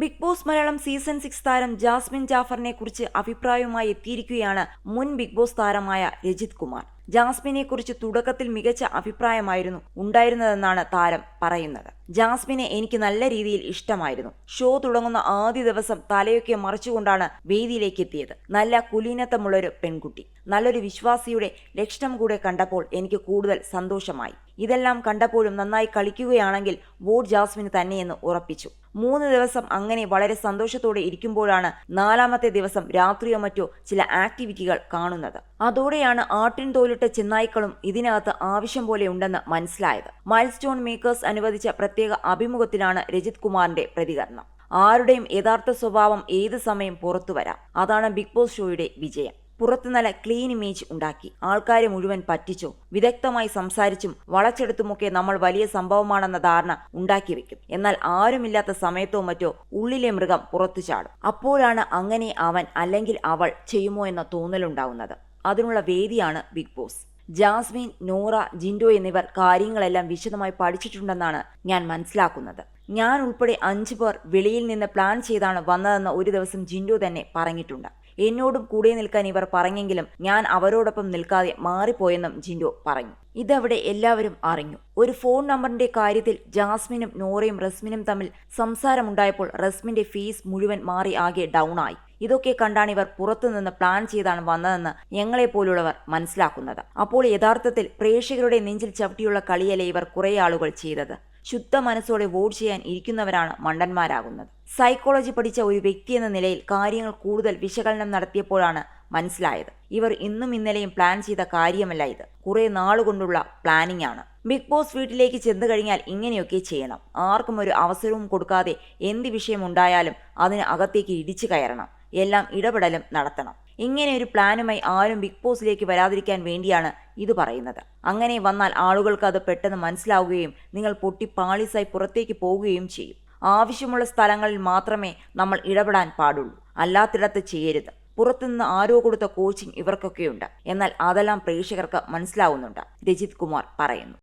Big boss Malayalam season six താരം Jasmine ജാഫറിനെ കുറിച്ച് അഭിപ്രായവുമായി എത്തിയിരിക്കുകയാണ് മുൻ ബിഗ് ബോസ് താരമായ രജിത് കുമാർ. ജാസ്മിനെ കുറിച്ച് തുടക്കത്തിൽ മികച്ച അഭിപ്രായമായിരുന്നു ഉണ്ടായിരുന്നതെന്നാണ് താരം പറയുന്നത്. ജാസ്മിനെ എനിക്ക് നല്ല രീതിയിൽ ഇഷ്ടമായിരുന്നു. ഷോ തുടങ്ങുന്ന ആദ്യ ദിവസം തലയൊക്കെ മറിച്ചുകൊണ്ടാണ് വേദിയിലേക്ക് എത്തിയത് നല്ല കുലീനത്തമുള്ളൊരു പെൺകുട്ടി. നല്ലൊരു വിശ്വാസിയുടെ ലക്ഷണം കൂടെ കണ്ടപ്പോൾ എനിക്ക് കൂടുതൽ സന്തോഷമായി. ഇതെല്ലാം കണ്ടപ്പോഴും നന്നായി കളിക്കുകയാണെങ്കിൽ വോട്ട് ജാസ്മിന് തന്നെയെന്ന് ഉറപ്പിച്ചു. മൂന്ന് ദിവസം അങ്ങനെ വളരെ സന്തോഷത്തോടെ ഇരിക്കുമ്പോഴാണ് നാലാമത്തെ ദിവസം രാത്രിയോ മറ്റോ ചില ആക്ടിവിറ്റികൾ കാണുന്നത്. അതോടെയാണ് ആട്ടിൻ തോലിട്ട ചെന്നായ്ക്കളും ഇതിനകത്ത് ആവശ്യം പോലെ ഉണ്ടെന്ന് മനസ്സിലായത്. മൈൽ സ്റ്റോൺ മേക്കേഴ്സ് അനുവദിച്ച പ്രത്യേക അഭിമുഖത്തിലാണ് രജിത് കുമാറിന്റെ പ്രതികരണം. ആരുടെയും യഥാർത്ഥ സ്വഭാവം ഏത് സമയം പുറത്തു വരാം? അതാണ് ബിഗ് ബോസ് ഷോയുടെ വിജയം. പുറത്ത് നല്ല ക്ലീൻ ഇമേജ് ഉണ്ടാക്കി. ആൾക്കാരെ മുഴുവൻ പറ്റിച്ചു വിദഗ്ധമായി സംസാരിച്ചും വളച്ചെടുത്തുമൊക്കെ നമ്മൾ വലിയ സംഭവമാണെന്ന ധാരണ ഉണ്ടാക്കി വെക്കും. എന്നാൽ ആരുമില്ലാത്ത സമയത്തോ മറ്റോ ഉള്ളിലെ മൃഗം പുറത്തു ചാടും. അപ്പോഴാണ് അങ്ങനെ അവൻ അല്ലെങ്കിൽ അവൾ ചെയ്യുമോ എന്ന തോന്നലുണ്ടാവുന്നത്. അതിനുള്ള വേദിയാണ് big boss. Jasmine Nora Jinto എന്നിവർ കാര്യങ്ങളെല്ലാം വിശദമായി പഠിച്ചിട്ടുണ്ടെന്നാണ് ഞാൻ മനസ്സിലാക്കുന്നത്. ഞാൻ ഉൾപ്പെടെ അഞ്ചു പേർ വെളിയിൽ നിന്ന് പ്ലാൻ ചെയ്താണ് വന്നതെന്ന് ഒരു ദിവസം ജിൻഡോ തന്നെ പറഞ്ഞിട്ടുണ്ട്. എന്നോടും കൂടെ നിൽക്കാൻ ഇവർ പറഞ്ഞെങ്കിലും ഞാൻ അവരോടൊപ്പം നിൽക്കാതെ മാറിപ്പോയെന്നും ജിൻഡോ പറഞ്ഞു. ഇതവിടെ എല്ലാവരും അറിഞ്ഞു. ഒരു ഫോൺ നമ്പറിന്റെ കാര്യത്തിൽ ജാസ്മിനും നോറയും റസ്മിനും തമ്മിൽ സംസാരമുണ്ടായപ്പോൾ റസ്മിന്റെ ഫീസ് മുഴുവൻ മാറി ആകെ ഡൗൺ ആയി. ഇതൊക്കെ കണ്ടാണ് ഇവർ പുറത്തുനിന്ന് പ്ലാൻ ചെയ്താണ് വന്നതെന്ന് ഞങ്ങളെപ്പോലുള്ളവർ മനസ്സിലാക്കുന്നത്. അപ്പോൾ യഥാർത്ഥത്തിൽ പ്രേക്ഷകരുടെ നെഞ്ചിൽ ചവിട്ടിയുള്ള കളിയല്ലേ ഇവർ കുറേ ആളുകൾ ചെയ്തത്? ശുദ്ധ മനസ്സോടെ വോട്ട് ചെയ്യാൻ ഇരിക്കുന്നവരാണ് മണ്ടന്മാരാകുന്നത്. സൈക്കോളജി പഠിച്ച ഒരു വ്യക്തി എന്ന നിലയിൽ കാര്യങ്ങൾ കൂടുതൽ വിശകലനം നടത്തിയപ്പോഴാണ് മനസ്സിലായത്. ഇവർ ഇന്നും ഇന്നലെയും പ്ലാൻ ചെയ്ത കാര്യമല്ല ഇത്. കുറെ നാളുകൊണ്ടുള്ള പ്ലാനിംഗ് ആണ്. ബിഗ് ബോസ് വീട്ടിലേക്ക് ചെന്നു കഴിഞ്ഞാൽ ഇങ്ങനെയൊക്കെ ചെയ്യണം. ആർക്കും ഒരു അവസരവും കൊടുക്കാതെ എന്ത് വിഷയമുണ്ടായാലും അതിന് അകത്തേക്ക് ഇടിച്ചു കയറണം. എല്ലാം ഇടപെടലും നടത്തണം. ഇങ്ങനെ ഒരു പ്ലാനുമായി ആരും ബിഗ് ബോസിലേക്ക് വരാതിരിക്കാൻ വേണ്ടിയാണ് ഇത് പറയുന്നത്. അങ്ങനെ വന്നാൽ ആളുകൾക്ക് അത് പെട്ടെന്ന് മനസ്സിലാവുകയും നിങ്ങൾ പൊട്ടി പാളിസായി പുറത്തേക്ക് പോവുകയും ചെയ്യും. ആവശ്യമുള്ള സ്ഥലങ്ങളിൽ മാത്രമേ നമ്മൾ ഇടപെടാൻ പാടുള്ളൂ. അല്ലാത്തിടത്ത് ചെയ്യരുത്. പുറത്തുനിന്ന് ആരോ കൊടുത്ത കോച്ചിങ് ഇവർക്കൊക്കെയുണ്ട്. എന്നാൽ അതെല്ലാം പ്രേക്ഷകർക്ക് മനസ്സിലാവുന്നുണ്ട്. രജിത് കുമാർ പറയുന്നു.